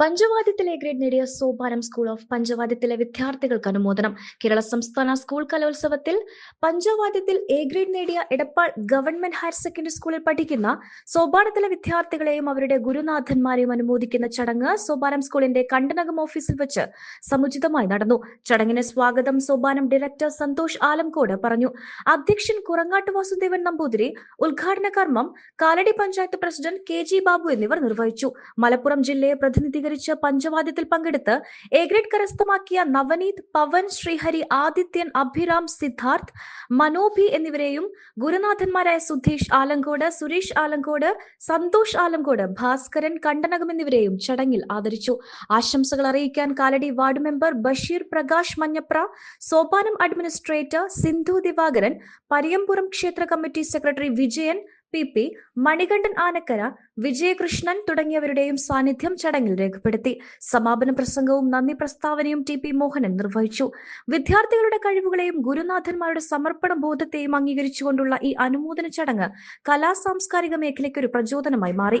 പഞ്ചവാദ്യത്തിലെ grade നേടിയ Sopanam school of പഞ്ചവാദ്യത്തിലെ വിദ്യാർത്ഥികൾക്ക് അനുമോദനം. കേരള സംസ്ഥാന സ്കൂൾ കലോത്സവത്തിൽ പഞ്ചവാദ്യത്തിൽ എ ഗ്രേഡ് നേടിയ എടപ്പാൾ ഗവൺമെന്റ് ഹയർ സെക്കൻഡറി സ്കൂളിൽ പഠിക്കുന്ന സോപാനത്തിലെ വിദ്യാർത്ഥികളെയും അവരുടെ ഗുരുനാഥന്മാരെയും അനുമോദിക്കുന്ന ചടങ്ങ് സോപാനം സ്കൂളിന്റെ കണ്ടനകം ഓഫീസിൽ വെച്ച് സമുചിതമായി നടന്നു. ചടങ്ങിന് സ്വാഗതം സോപാനം ഡയറക്ടർ സന്തോഷ് ആലംകോട് പറഞ്ഞു. അധ്യക്ഷൻ കുറങ്ങാട്ട് വാസുദേവൻ നമ്പൂതിരി ഉദ്ഘാടന കർമ്മം Kalady panchayat president K G Babu എന്നിവർ നിർവഹിച്ചു. മലപ്പുറം ജില്ലയെ പ്രതിനിധീകരിച്ച് പഞ്ചവാദ്യത്തിൽ പങ്കെടുത്ത് എ ഗ്രേഡ് കരസ്ഥമാക്കിയ നവനീത് പവൻ ശ്രീഹരി ആദിത്യൻ അഭിറാം സിദ്ധാർത്ഥ് മനോഭി എന്നിവരെയും ഗുരുനാഥന്മാരായ സുധീഷ് ആലങ്കോട് സുരേഷ് ആലങ്കോട് സന്തോഷ് ആലങ്കോട് ഭാസ്കരൻ കണ്ടനകം എന്നിവരെയും ചടങ്ങിൽ ആദരിച്ചു. ആശംസകൾ അറിയിക്കാൻ Kalady ward member Basheer Prakash Manjapra Sopanam administrator Sindhu Divakaran Pariyampuram ക്ഷേത്ര committee secretary Vijayan P P Manikandan Anakkara Vijayakrishnan തുടങ്ങിയവരുടെയും സാന്നിധ്യം ചടങ്ങിൽ രേഖപ്പെടുത്തി. സമാപന പ്രസംഗവും നന്ദി പ്രസ്താവനയും ടി പി മോഹനൻ നിർവഹിച്ചു. വിദ്യാർത്ഥികളുടെ കഴിവുകളെയും ഗുരുനാഥന്മാരുടെ സമർപ്പണ ബോധത്തെയും അംഗീകരിച്ചുകൊണ്ടുള്ള ഈ അനുമോദന ചടങ്ങ് കലാ സാംസ്കാരിക മേഖലയ്ക്ക് ഒരു പ്രചോദനമായി മാറി.